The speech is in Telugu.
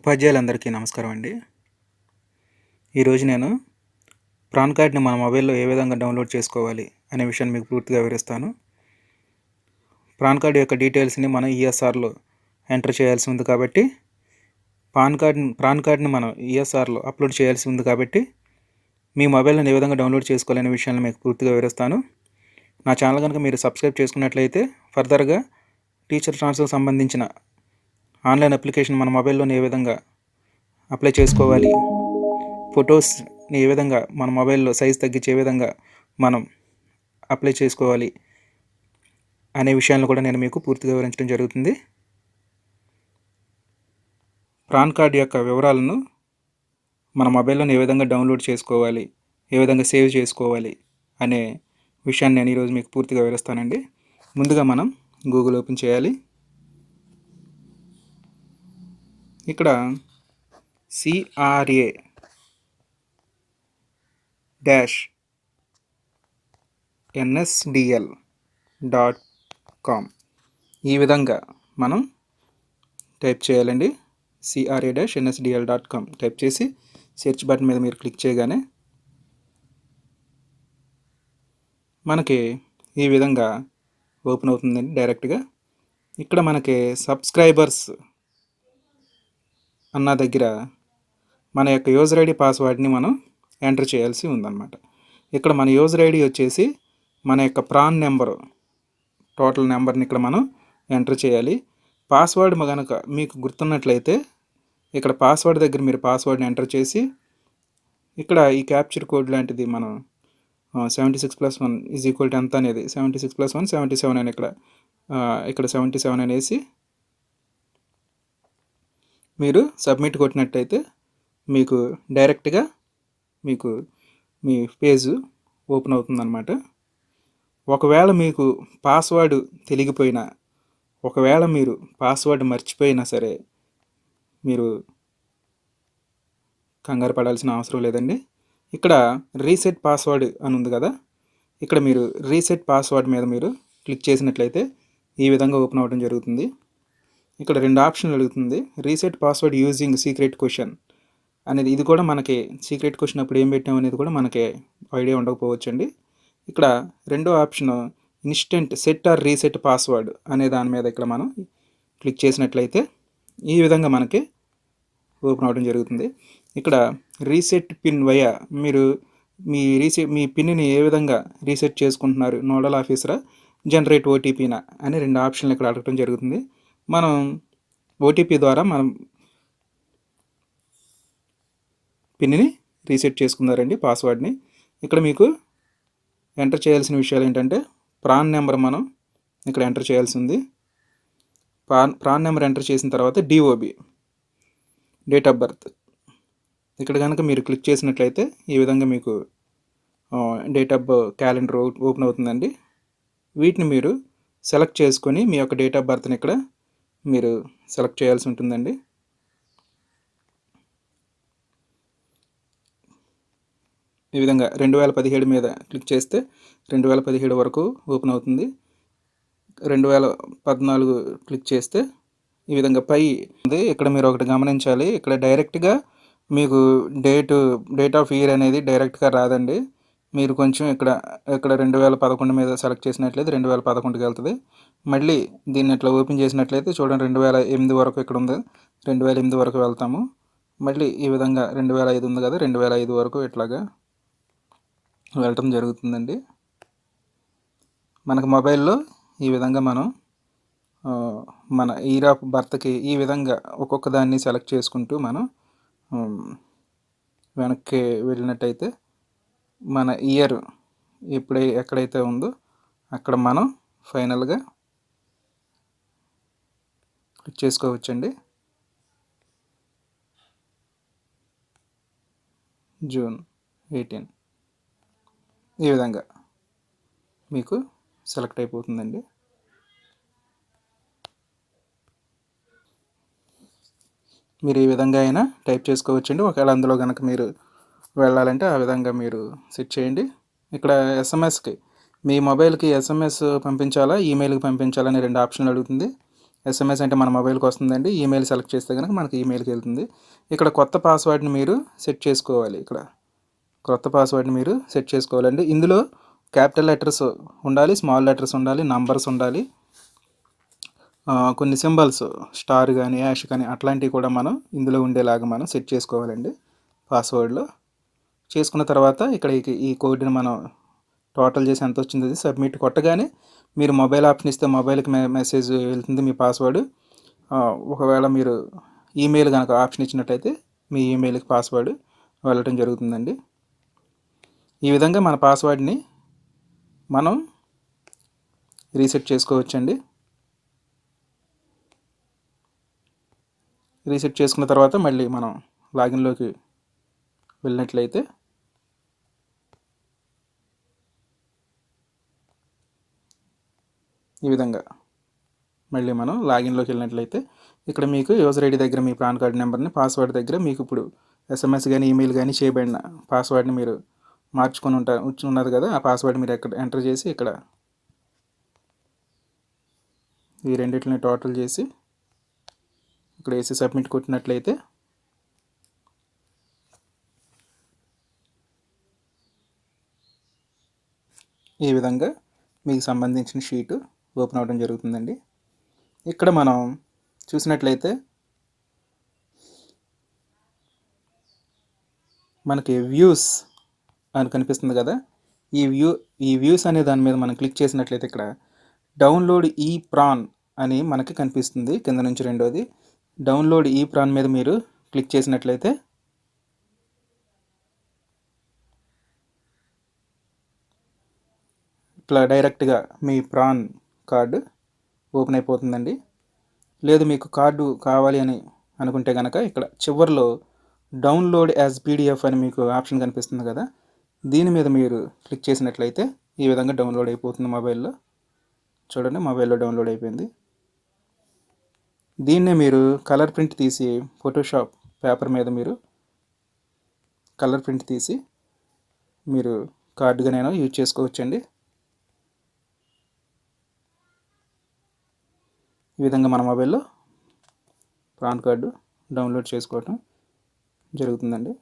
ఉపాధ్యాయులందరికీ నమస్కారం అండి. ఈరోజు నేను ప్రాన్ కార్డ్ని మన మొబైల్లో ఏ విధంగా డౌన్లోడ్ చేసుకోవాలి అనే విషయాన్ని మీకు పూర్తిగా వివరిస్తాను. ప్రాన్ కార్డ్ యొక్క డీటెయిల్స్ని మనం ఈఎస్ఆర్లో ఎంటర్ చేయాల్సి ఉంది కాబట్టి పాన్ కార్డ్ ప్రాన్ కార్డ్ని మనం ఈఎస్ఆర్లో అప్లోడ్ చేయాల్సి ఉంది కాబట్టి మీ మొబైల్ని ఏ విధంగా డౌన్లోడ్ చేసుకోవాలనే విషయాన్ని మీకు పూర్తిగా వివరిస్తాను. నా ఛానల్ కనుక మీరు సబ్స్క్రైబ్ చేసుకున్నట్లయితే ఫర్దర్గా టీచర్ ట్రాన్స్ఫర్ సంబంధించిన ఆన్లైన్ అప్లికేషన్ మన మొబైల్లోని ఏ విధంగా అప్లై చేసుకోవాలి? ఫొటోస్ని ఏ విధంగా మన మొబైల్లో సైజ్ తగ్గించే విధంగా మనం అప్లై చేసుకోవాలి? అనే విషయాలను కూడా నేను మీకు పూర్తిగా వివరించడం జరుగుతుంది. పాన్ కార్డ్ యొక్క వివరాలను మన మొబైల్లోని ఏ విధంగా డౌన్లోడ్ చేసుకోవాలి? ఏ విధంగా సేవ్ చేసుకోవాలి? అనే విషయాన్ని నేను ఈరోజు మీకు పూర్తిగా వివరిస్తానండి. ముందుగా మనం గూగుల్ ఓపెన్ చేయాలి. ఇక్కడ CRA dash NSDL dot com ఈ విధంగా మనం టైప్ చేయాలండి. CRA dash NSDL dot com type చేసి సెర్చ్ బటన్ మీద మీరు క్లిక్ చేయగానే మనకి ఈ విధంగా ఓపెన్ అవుతుందండి డైరెక్ట్గా. ఇక్కడ మనకి సబ్స్క్రైబర్స్ అన్న దగ్గర మన యొక్క యూజర్ ఐడి పాస్వర్డ్ని మనం ఎంటర్ చేయాల్సి ఉందన్నమాట. ఇక్కడ మన యూజర్ ఐడి వచ్చేసి మన యొక్క ప్రాన్ నెంబరు టోటల్ నెంబర్ని ఇక్కడ మనం ఎంటర్ చేయాలి. పాస్వర్డ్ కనుక మీకు గుర్తున్నట్లయితే ఇక్కడ పాస్వర్డ్ దగ్గర మీరు పాస్వర్డ్ని ఎంటర్ చేసి ఇక్కడ ఈ క్యాప్చర్ కోడ్ లాంటిది మనం seventy six plus one is equal to ఎంత అనేది seventy six plus one seventy seven అని ఇక్కడ ఇక్కడ సెవెంటీ సెవెన్ అనేసి మీరు సబ్మిట్ కొట్టినట్టయితే మీకు డైరెక్ట్గా మీకు మీ పేజ్ ఓపెన్ అవుతుందన్నమాట. ఒకవేళ మీకు పాస్వర్డ్ తెలిగిపోయినా ఒకవేళ మీరు పాస్వర్డ్ మర్చిపోయినా సరే మీరు కంగారు పడాల్సిన అవసరం లేదండి. ఇక్కడ రీసెట్ పాస్వర్డ్ అని ఉంది కదా ఇక్కడ మీరు రీసెట్ పాస్వర్డ్ మీద మీరు క్లిక్ చేసినట్లయితే ఈ విధంగా ఓపెన్ అవ్వడం జరుగుతుంది. ఇక్కడ రెండు ఆప్షన్లు అడుగుతుంది. Reset password using secret question అనేది ఇది కూడా మనకి సీక్రెట్ క్వశ్చన్ అప్పుడు ఏం పెట్టాం అనేది కూడా మనకి ఐడియా ఉండకపోవచ్చు అండి ఇక్కడ రెండో option instant set or reset password అనే దాని మీద ఇక్కడ మనం క్లిక్ చేసినట్లయితే ఈ విధంగా మనకి ఓపెన్ అవడం జరుగుతుంది. ఇక్కడ రీసెట్ పిన్ వయ మీరు మీ రీసెట్ మీ పిన్ని ఏ విధంగా రీసెట్ చేసుకుంటున్నారు నోడల్ ఆఫీసరా జనరేట్ ఓటీపీనా అని రెండు ఆప్షన్లు ఇక్కడ అడగడం జరుగుతుంది. మనం ఓటీపీ ద్వారా మనం పిన్ని రీసెట్ చేసుకున్నారండి పాస్వర్డ్ని. ఇక్కడ మీకు ఎంటర్ చేయాల్సిన విషయాలు ఏంటంటే ప్రాన్ నెంబర్ మనం ఇక్కడ ఎంటర్ చేయాల్సి ఉంది ప్రాన్ ప్రాన్ నెంబర్ ఎంటర్ చేసిన తర్వాత డిఓబి డేట్ ఆఫ్ బర్త్. ఇక్కడ కనుక మీరు క్లిక్ చేసినట్లయితే ఈ విధంగా మీకు డేట్ ఆఫ్ క్యాలెండర్ ఓపెన్ అవుతుందండి. వీటిని మీరు సెలెక్ట్ చేసుకొని మీ యొక్క డేట్ ఆఫ్ బర్త్ని ఇక్కడ మీరు సెలెక్ట్ చేయాల్సి ఉంటుందండి. ఈ విధంగా రెండు వేల పదిహేడు మీద క్లిక్ చేస్తే రెండు వేల పదిహేడు వరకు ఓపెన్ అవుతుంది. రెండు వేల పద్నాలుగు క్లిక్ చేస్తే ఈ విధంగా పై ఉంది. ఇక్కడ మీరు ఒకటి గమనించాలి. ఇక్కడ డైరెక్ట్గా మీకు డేటు డేట్ ఆఫ్ ఇయర్ అనేది డైరెక్ట్గా రాదండి. మీరు కొంచెం ఇక్కడ ఇక్కడ రెండు వేల పదకొండు మీద సెలెక్ట్ చేసినట్లయితే రెండు వేల పదకొండుకి వెళ్తుంది. మళ్ళీ దీన్ని ఇట్లా ఓపెన్ చేసినట్లయితే చూడండి రెండు వేల ఎనిమిది వరకు ఇక్కడ ఉంది. రెండు వేల ఎనిమిది వరకు వెళ్తాము. మళ్ళీ ఈ విధంగా రెండు వేల ఐదు ఉంది కదా రెండు వేల ఐదు వరకు ఇట్లాగా వెళ్ళటం జరుగుతుందండి. మనకు మొబైల్లో ఈ విధంగా మనం మన ఈరా భర్తకి ఈ విధంగా ఒక్కొక్క దాన్ని సెలెక్ట్ చేసుకుంటూ మనం వెనక్కి వెళ్ళినట్టయితే మన ఇయర్ ఎప్పుడై ఎక్కడైతే ఉందో అక్కడ మనం ఫైనల్గా క్లిక్ చేసుకోవచ్చండి. June eighteen. ఈ విధంగా మీకు సెలెక్ట్ అయిపోతుందండి. మీరు ఈ విధంగా అయినా టైప్ చేసుకోవచ్చండి. ఒకవేళ అందులో కనుక మీరు వెళ్ళాలంటే ఆ విధంగా మీరు సెట్ చేయండి. ఇక్కడ ఎస్ఎంఎస్కి మీ మొబైల్కి ఎస్ఎంఎస్ పంపించాలా ఈమెయిల్కి పంపించాలా అని రెండు ఆప్షన్లు అడుగుతుంది. ఎస్ఎంఎస్ అంటే మన మొబైల్కి వస్తుందండి. ఈమెయిల్ సెలెక్ట్ చేస్తే కనుక మనకి ఈమెయిల్కి వెళ్తుంది. ఇక్కడ కొత్త పాస్వర్డ్ని మీరు సెట్ చేసుకోవాలి ఇక్కడ. కొత్త పాస్వర్డ్ని మీరు సెట్ చేసుకోవాలండి. ఇందులో క్యాపిటల్ లెటర్స్ ఉండాలి స్మాల్ లెటర్స్ ఉండాలి నంబర్స్ ఉండాలి. కొన్ని సింబల్స్ స్టార్ కానీ యాష్ కానీ అట్లాంటివి కూడా మనం ఇందులో ఉండేలాగా మనం సెట్ చేసుకోవాలండి పాస్వర్డ్లో. చేసుకున్న తర్వాత ఇక్కడ ఈ కోడ్ని మనం టోటల్ చేసి ఎంత వచ్చింది అది సబ్మిట్ కొట్టగానే మీరు మొబైల్ ఆప్షన్ ఇస్తే మొబైల్కి మెసేజ్ వెళ్తుంది మీ పాస్వర్డ్. ఒకవేళ మీరు ఈమెయిల్ కనుక ఆప్షన్ ఇచ్చినట్టయితే మీ ఈమెయిల్కి పాస్వర్డ్ వెళ్ళటం జరుగుతుందండి. ఈ విధంగా మన పాస్వర్డ్ని మనం రీసెట్ చేసుకోవచ్చండి. రీసెట్ చేసుకున్న తర్వాత మళ్ళీ మనం లాగిన్లోకి వెళ్ళినట్లయితే ఈ విధంగా. మళ్ళీ మనం లాగిన్లోకి వెళ్ళినట్లయితే ఇక్కడ మీకు యూజర్ ఐడి దగ్గర మీ పాన్ కార్డ్ నెంబర్ని పాస్వర్డ్ దగ్గర మీకు ఇప్పుడు ఎస్ఎంఎస్ కానీ ఈమెయిల్ కానీ చేయబడిన పాస్వర్డ్ని మీరు మార్చుకొని ఉంటా ఉన్నది కదా ఆ పాస్వర్డ్ మీరు ఎక్కడ ఎంటర్ చేసి ఇక్కడ ఈ రెండింటిని టోటల్ చేసి ఇక్కడ వేసి సబ్మిట్ కొట్టినట్లయితే ఈ విధంగా మీకు సంబంధించిన షీటు ఓపెన్ అవ్వడం జరుగుతుందండి. ఇక్కడ మనం చూసినట్లయితే మనకి వ్యూస్ అని కనిపిస్తుంది కదా. ఈ వ్యూ ఈ వ్యూస్ అనే దాని మీద మనం క్లిక్ చేసినట్లయితే ఇక్కడ డౌన్లోడ్ ఈ ప్రాన్ అని మనకి కనిపిస్తుంది కింద నుంచి రెండోది. డౌన్లోడ్ ఈ ప్రాన్ మీద మీరు క్లిక్ చేసినట్లయితే ఇట్లా డైరెక్ట్గా మీ ప్రాన్ కార్డు ఓపెన్ అయిపోతుందండి. లేదు మీకు కార్డు కావాలి అని అనుకుంటే కనుక ఇక్కడ చివరిలో డౌన్లోడ్ యాజ్ పీడిఎఫ్ అని మీకు ఆప్షన్ కనిపిస్తుంది కదా. దీని మీద మీరు క్లిక్ చేసినట్లయితే ఈ విధంగా డౌన్లోడ్ అయిపోతుంది మొబైల్లో. చూడండి మొబైల్లో డౌన్లోడ్ అయిపోయింది. దీన్నే మీరు కలర్ ప్రింట్ తీసి ఫోటోషాప్ పేపర్ మీద మీరు కలర్ ప్రింట్ తీసి మీరు కార్డుగానైనా యూజ్ చేసుకోవచ్చండి. ఈ విధంగా మన మొబైల్లో పాన్ కార్డు డౌన్లోడ్ చేసుకోవటం జరుగుతుందండి.